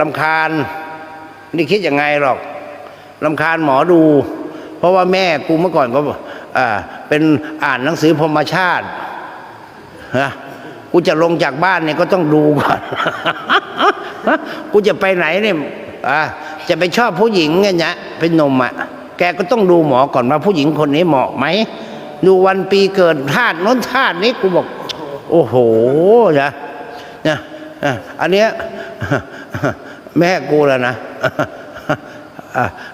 ลำคาญไม่ได้คิดยังไงหรอกลำคาญหมอดู เพราะว่าแม่กูเมื่อก่อนก็อ่าเป็นอ่านหนังสือพรมชาตินะกูจะลงจากบ้านเนี่ยก็ต้องดูก่อน กูจะไปไหนเนี่ยอ่าจะไปชอบผู้หญิงเงี้ยนะเป็นนมอะ แกก็ต้องดูหมอก่อนว่าผู้หญิงคนนี้เหมาะไหม ดูวันปีเกิดธาตุน้นธาตุนี้กูบอก โอ้โหนะนะอะอันเนี้ย แม่กูแล้วนะ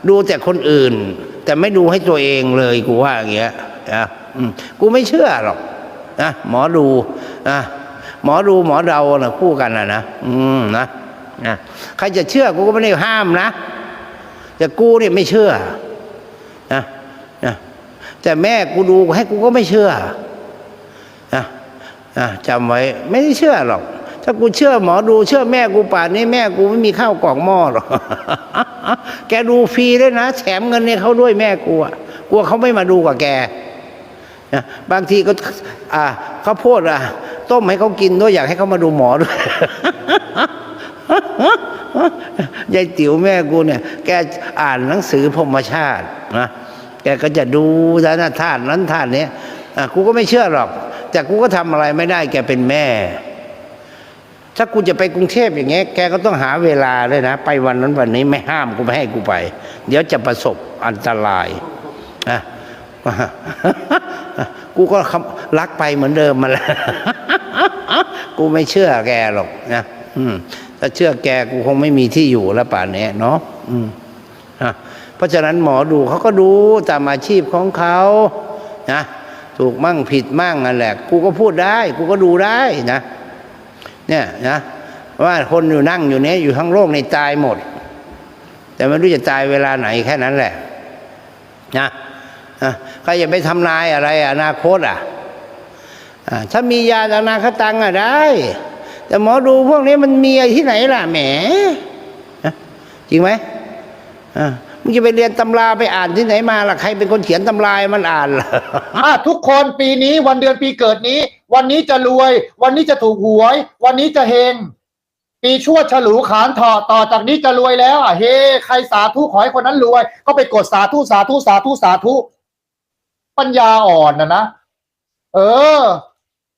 ดูแต่คนอื่น แต่ไม่ดูให้ตัวเองเลยกูว่าอย่างเงี้ยนะอืมกูไม่เชื่อหรอกนะหมอดูนะหมอดูหมอเดานะคู่กันนะนะอืมนะนะใครจะเชื่อกูก็ไม่ได้ห้ามนะแต่กูเนี่ยไม่เชื่อนะนะแต่แม่กูดูให้กูก็ไม่เชื่อนะนะจำไว้ไม่ได้เชื่อหรอก ถ้ากูเชื่อหมอดูเชื่อแม่กูป่านนี้แม่กูไม่มีข้าวกล่องหม้อหรอกแกดูฟรีด้วยนะแถมเงินเนี่ยเขาด้วยแม่กูอะกลัวเขาไม่มาดูกับแกนะบางทีก็อ่าเขาวโพดอะ ต้มให้เขากินด้วยอยากให้เขามาดูหมอด้วยยายติ๋วแม่กูเนี่ย แกอ่านหนังสือพมชาตินะแกก็จะดูสารธาตุนั้นธาตุนี้อะกูก็ไม่เชื่อหรอก แต่กูก็ทำอะไรไม่ได้แกเป็นแม่ ถ้ากูจะไปกรุงเทพอย่างเงี้ยแกก็ต้องหาเวลาเลยนะ ไปวันนั้นวันนี้ไม่ห้ามกูไม่ให้กูไป เดี๋ยวจะประสบอันตรายนะกูก็รักไปเหมือนเดิมมาแล้วกูไม่เชื่อแกหรอกนะอืมถ้าเชื่อแกกูคงไม่มีที่อยู่แล้วป่านนี้เนาะอืมนะเพราะฉะนั้นหมอดูเขาก็ดูตามอาชีพของเขานะถูกมั่งผิดมั่งนั่นแหละ กูก็พูดได้ กูก็ดูได้นะ เนี่ยนะว่าคนอยู่นั่งอยู่เนี้ยอยู่ทั้งโลกในตายหมด แต่ไม่รู้จะตายเวลาไหนแค่นั้นแหละนะนะใครอย่าไปทำนายอะไรอนาคตอะถ้ามียาอนาคตังอะได้ แต่หมอดูพวกนี้มันมีที่ไหนล่ะแหมจริงไหมอ่า มึงจะไปเรียนตำราไปอ่านที่ไหนมาล่ะใครเป็นคนเขียนตำราให้มันอ่านล่ะ อะทุกคนปีนี้วันเดือนปีเกิดนี้ วันนี้จะรวย วันนี้จะถูกหวย วันนี้จะเฮง ปีชวดฉลูขานถอต่อจากนี้จะรวยแล้วอะเฮใครสาธุขอให้คนนั้นรวย ก็ไปกดสาธุสาธุสาธุสาธุปัญญาอ่อนนะนะเออ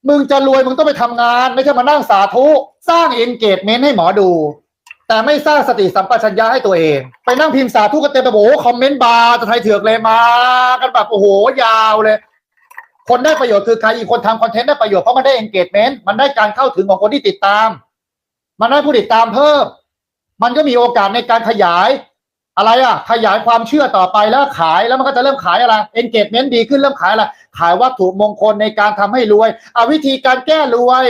มึงจะรวยมึงต้องไปทำงาน ไม่ใช่มานั่งสาธุ สร้างเอนเกจเมนต์ให้หมอดู แต่ไม่สร้างสติสัมปชัญญะให้ตัวเอง ไปนั่งพิมพ์สาธุกันเต็มไปหมดโอ้คอมเมนต์บาร์จะไทยเถือกเลยมา กันแบบโอ้โหยาวเลย คนได้ประโยชน์คือใครอีกคนทำคอนเทนต์ได้ประโยชน์เพราะมันได้ engagement มันได้การเข้าถึงของคนที่ติดตาม มันได้ผู้ติดตามเพิ่ม มันก็มีโอกาสในการขยาย อะไรอะ ขยายความเชื่อต่อไปแล้วขายแล้วมันก็จะเริ่มขายอะไร engagement ดีขึ้นเริ่มขายอะไรขายวัตถุมงคลในการทำให้รวยเอาวิธีการแก้รวย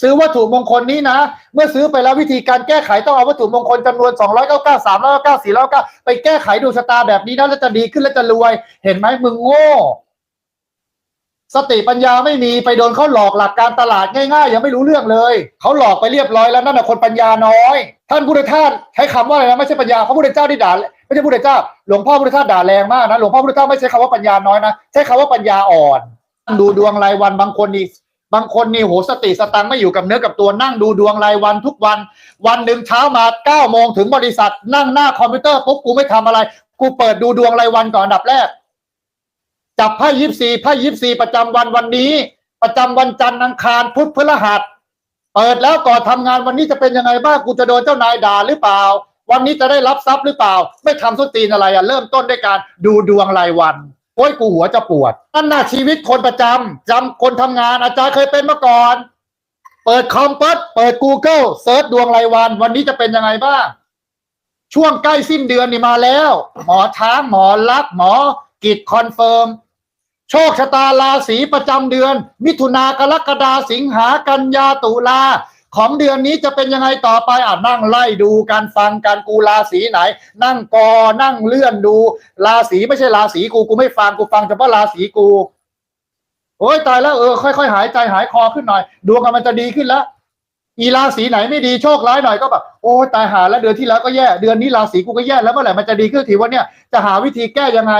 ซื้อวัตถุมงคลนี้นะ เมื่อซื้อไปแล้ววิธีการแก้ไขต้องเอาวัตถุมงคลจำนวน 299 399 499 ไปแก้ไขดวงชะตาแบบนี้นะแล้วจะดีขึ้นแล้วจะรวย เห็นไหมมึงโง่ สติปัญญาไม่มีไปโดนเขาหลอกหลักการตลาดง่ายๆ ยังไม่รู้เรื่องเลยเขาหลอกไปเรียบร้อยแล้วนั่นแหะคนปัญญาน้อย ท่านพุทธทาสใช้คำว่าอะไรนะไม่ใช่ปัญญาพระพุทธเจ้าที่ด่าไม่ใช่พุทธเจ้าหลวงพ่อพุทธทาสด่าแรงมากนะหลวงพ่อพุทธเจ้าไม่ใช้คำว่าปัญญาน้อยนะใช้คำว่าปัญญาอ่อน ดูดวงรายวันบางคนนี่ บางคนนี่โหสติสตังไม่อยู่กับเนื้อกับตัวนั่งดูดวงรายวันทุกวัน วันหนึ่งเช้ามาเก้าโมงถึงบริษัท นั่งหน้าคอมพิวเตอร์ปุ๊บกูไม่ทำอะไร กูเปิดดูดวงรายวันก่อนอันดับแรก จับไพ่ยิปซีไพ่ยิปซีประจำวันวันนี้ ประจำวันจันทร์อังคารพุธพฤหัสเปิดแล้วก่อนทำงานวันนี้จะเป็นยังไงบ้างกูจะโดนเจ้านายด่าหรือเปล่า วันนี้จะได้รับทรัพย์หรือเปล่า ไม่ทำส้นตีนอะไรอะเริ่มต้นด้วยการดูดวงรายวัน โอ้ยกูหัวจะปวดนั่นน่ะชีวิตคนประจำจำคนทำงานอาจารย์เคยเป็นมาก่อน เปิดคอมปั๊บเปิด Google เซิร์ชดวงรายวัน วันนี้จะเป็นยังไงบ้าง ช่วงใกล้สิ้นเดือนนี่มาแล้ว หมอช้างหมอลัก หมอกิจคอนเฟิร์มโชคชะตาราศีประจำเดือน มิถุนากรกฎาสิงหากันยาตุลา ของเดือนนี้จะเป็นยังไงต่อไปอะนั่งไล่ดูการฟังการกูราศีไหน นั่งกอนั่งเลื่อนดูราศีไม่ใช่ราศีกูกูไม่ฟังกูฟังเฉพาะราศีกูโอ้ยตายแล้วเออค่อยๆหายใจหายคอขึ้นหน่อย ดวงมันจะดีขึ้นแล้วอีราศีไหนไม่ดีโชคร้ายหน่อยก็แบบโอ้ยตายหาแล้วเดือนที่แล้วก็แย่เดือนนี้ราศีกูก็แย่แล้วเมื่อไหร่มันจะดีขึ้นทีว่าเนี่ยจะหาวิธีแก้ยังไง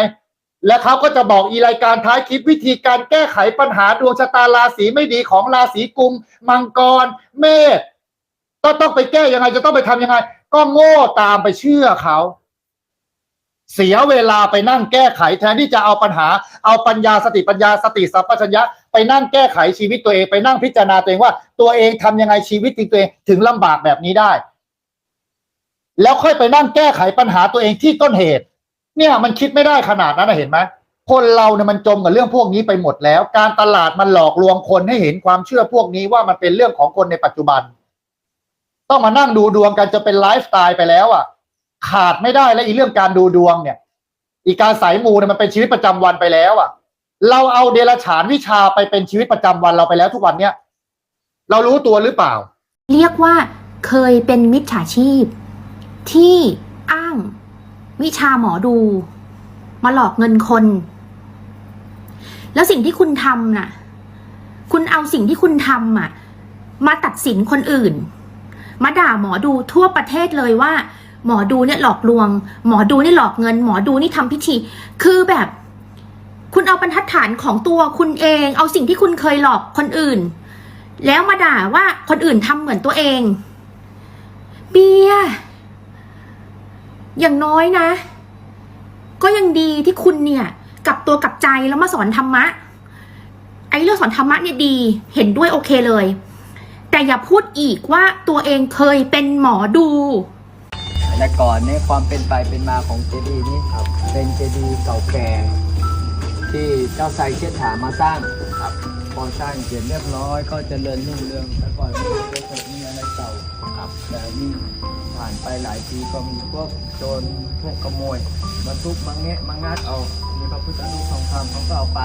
และเขาก็จะบอกอีรายการท้ายคลิปวิธีการแก้ไขปัญหาดวงชะตาราศีไม่ดีของราศีกุม มังกร เมษก็ต้องไปแก้ยังไง จะต้องไปทำยังไง ก็โง่ตามไปเชื่อเขา เสียเวลาไปนั่งแก้ไขแทนที่จะเอาปัญหา เอาปัญญาสติปัญญาสติสัพพัญญะไปนั่งแก้ไขชีวิตตัวเองไปนั่งพิจารณาตัวเองว่า ตัวเองทำยังไงชีวิตจริงตัวเองถึงลำบากแบบนี้ได้ แล้วค่อยไปนั่งแก้ไขปัญหาตัวเองที่ต้นเหตุ เนี่ยมันคิดไม่ได้ขนาดนั้นนะเห็นไหมคนเราเนี่ยมันจมกับเรื่องพวกนี้ไปหมดแล้ว การตลาดมันหลอกลวงคนให้เห็นความเชื่อพวกนี้ว่ามันเป็นเรื่องของคนในปัจจุบัน ต้องมานั่งดูดวงกันจะเป็นไลฟ์สไตล์ไปแล้วอะ ขาดไม่ได้แล้วอีเรื่องการดูดวงเนี่ย อีการสายมูเนี่ยมันเป็นชีวิตประจำวันไปแล้วอะ เราเอาเดรัจฉานวิชาไปเป็นชีวิตประจำวันเราไปแล้วทุกวันเนี้ยเรารู้ตัวหรือเปล่า เรียกว่าเคยเป็นมิจฉาชีพที่ วิชาหมอดู มาหลอกเงินคน แล้วสิ่งที่คุณทำน่ะ คุณเอาสิ่งที่คุณทำอะ มาตัดสินคนอื่น มาด่าหมอดูทั่วประเทศเลยว่า หมอดูเนี่ยหลอกลวง หมอดูนี่หลอกเงิน หมอดูนี่ทำพิธี คือแบบคุณเอาบรรทัดฐานของตัวคุณเอง เอาสิ่งที่คุณเคยหลอกคนอื่น แล้วมาด่าว่าคนอื่นทำเหมือนตัวเอง เบียร์ อย่างน้อยนะ ก็ยังดีที่คุณเนี่ยกลับตัวกลับใจแล้วมาสอนธรรมะ ไอ้เรื่องสอนธรรมะเนี่ยดี เห็นด้วยโอเคเลย แต่อย่าพูดอีกว่าตัวเองเคยเป็นหมอดู แต่ก่อนเนี่ยความเป็นไปเป็นมาของเจดีย์นี้ครับ เป็นเจดีย์เก่าแก่ที่เจ้าไซเชษฐามาสร้างครับ พอสร้างเสร็จเรียบร้อยก็เจริญรุ่งเรืองแต่ก่อนไม่เคยมีอะไรเก่าครับแต่นี่ ผ่านไปหลายปีก็มีพวกโจรพวกขโมยมาทุบมาแงะมางัดเอามีพระพุทธรูปทองคำเขาก็เอาไป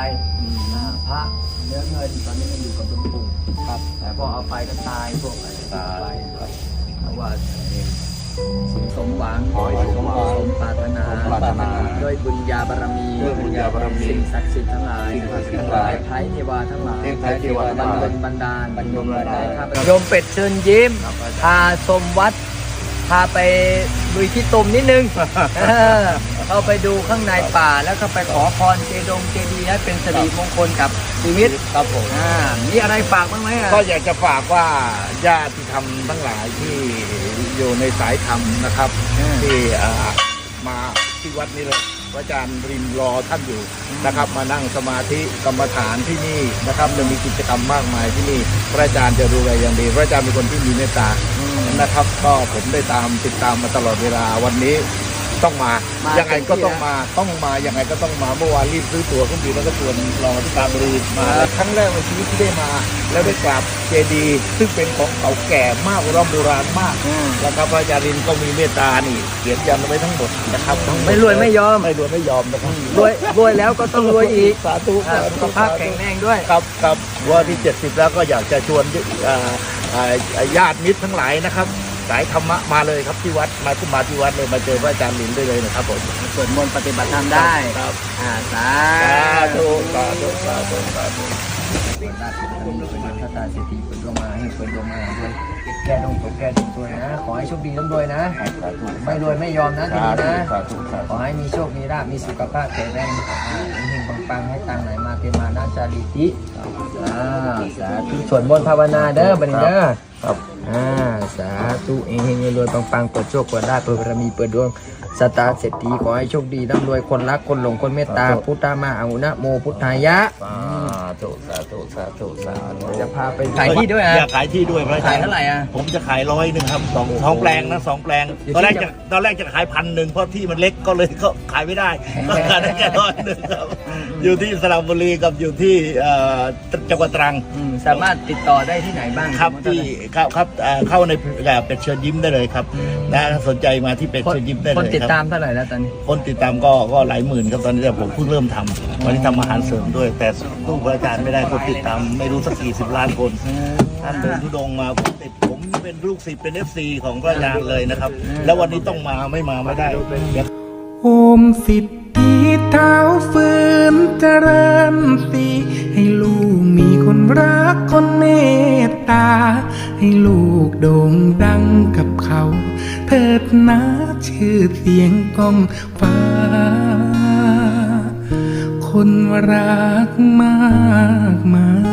อ่าพระเนื้อเงินตอนนี้มันอยู่กับหลวงปู่ครับ แต่พอเอาไปก็ตายพวกอะไรตายครับเพราะว่าเองสมหวังขอให้สมหวังสมปรารถนาสมปรารถนาด้วยบุญญาบารมีด้วยบุญญาบารมีสิ่งศักดิ์สิทธิ์ทั้งหลายสิ่งศักดิ์สิทธิ์ทั้งหลายไทยเทวาทั้งหลายเทพไทยเทวาทั้งหลายบันดาลบันดาลบันดาลข้าพเจ้าโยมเป็ดเชิญยิ้มพาชมวัด พาไปลุยที่ตุ่มนิดนึงเออเข้าไปดูข้างในป่าแล้วก็ไปขอพรเจดงเจดีย์ให้เป็นสิริมงคลกับชีวิตครับผมอ่ามีอะไรฝากบ้างไหมอะก็อยากจะฝากว่าญาติธรรมทั้งหลายที่อยู่ในสายธรรมนะครับที่อ่ามาที่วัดนี้เลย พระอาจารย์ริมรอท่านอยู่นะครับ มานั่งสมาธิกรรมฐานที่นี่นะครับจะมีกิจกรรมมากมายที่นี่พระอาจารย์จะดูแลอย่างดี พระอาจารย์เป็นคนที่มีเมตตานะครับ ก็ผมได้ตามติดตามมาตลอดเวลาวันนี้ ต้องมา มายังไงก็ต้องเต็มที่มา ต้องมายังไงก็ต้องมา เมื่อวานรีบซื้อตั๋วเครื่องบินแล้วก็ชวนรองอธิการบดีมา ครั้งแรกในชีวิตที่ได้มา แล้วได้กราบเจดีย์ซึ่งเป็นของเก่าแก่มากร่ำโบราณมากอืมแล้วครับพระอาจารย์รินก็มีเมตตานี่เขียนยันไว้ทั้งหมดนะครับทั้งหดไม่รวยไม่ยอม ไม่รวยไม่ยอมนะครับรวยรวยแล้วก็ต้องรวยอีกสาธุอ่าสาสุธุขภาพแข็งแรงด้วย ครับครับว่าที่ 70 แล้วก็อยากจะชวนอ่าอ่าญาติมิตรทั้งหลายนะครับ สายธรรมะมาเลยครับที่วัดมาขึ้นมาที่วัดเลยมาเจอพระอาจารย์ลินได้เลยนะครับผมสวดมนต์ปฏิบัติธรรมได้ครับอ่าสาสาธุธุสาธุสาธุสาธุเปิดราชบุรีเป็นพัฒนาเศรษฐีเปิดดวงมาให้เปิดดวงมาด้วยแก้ดวงตกแก้ดวงตัวยนะ ขอให้โชคดีร่ำรวยนะ ไม่รวยไม่ยอมนะทีนี้นะสาธุสาขธุอให้มีโชค มีลาภมีสุขภาพแข็งแรงอ่าเฮงๆปังๆให้ตังค์ไหลมาเทมานาจาริติอ่าสาธุสวดมนต์ภาวนาเด้อบัดนี้เด้อครับอ่า สาธุเฮงๆรวยๆปังๆเปิดโชคเปิดลาภเปิดบารมีเปิดดวงสตาร์เศรษฐีขอให้โชคดีร่ำรวยคนรักคนหลงคนเมตตาพุทธามาอาหุนะโมพุทธายะสาธุสาธุสาธุสาธุจะพาไปขายที่ด้วยอะอยากขายที่ด้วยพระอาจาขายรย์เท่าไหร่อะผมจะขายร้อยหนึ่งครับสองสองแปลงนะสองแปลงอยู่ตอนแรกที่จะตอนแรกจะขายพันหนึ่งเพราะที่มันเล็กก็เลยก็ขายไม่ได้ก็ขายได้แค่ร้อยหนึ่งครับอยู่ที่สระบุรีกับอยู่ที่เอ่อจังหวัดตรังอืมสามารถติดต่อได้ที่ไหนบ้างครับที่ครับครับเอ่อเข้าในเอ่อเป็ดเชิญยิ้มได้เลยครับนะถ้าสนใจมาที่เป็ดคนเชิญยิ้มได้เลยคนติดครับตามเท่าไหร่แล้วตอนนี้คนติดตามก็ก็หลายหมื่นครับตอนนี้แต่ผมเพิ่งเริ่มทำวันนี้ทำอาหารเสริมด้วย แต่ตู้พระอาจารย์ไม่ได้คนติดตามไม่รู้สักกี่สิบล้านคนท่านเดินทุดงค์มาผมติดผมเป็นลูกศิษย์เป็นเอฟซีของพระอาจารย์เลยนะครับ แล้ววันนี้ต้องมาไม่มาไม่ได้เดี๋ยวโอมสิทธิเท้าฟื้นเจริญสีให้ลูกมีคนรักคนเมตตา ให้ลูกโด่งดังกับเขา เถิดนะชื่อเสียงก้องฟ้า คนรักมากมาย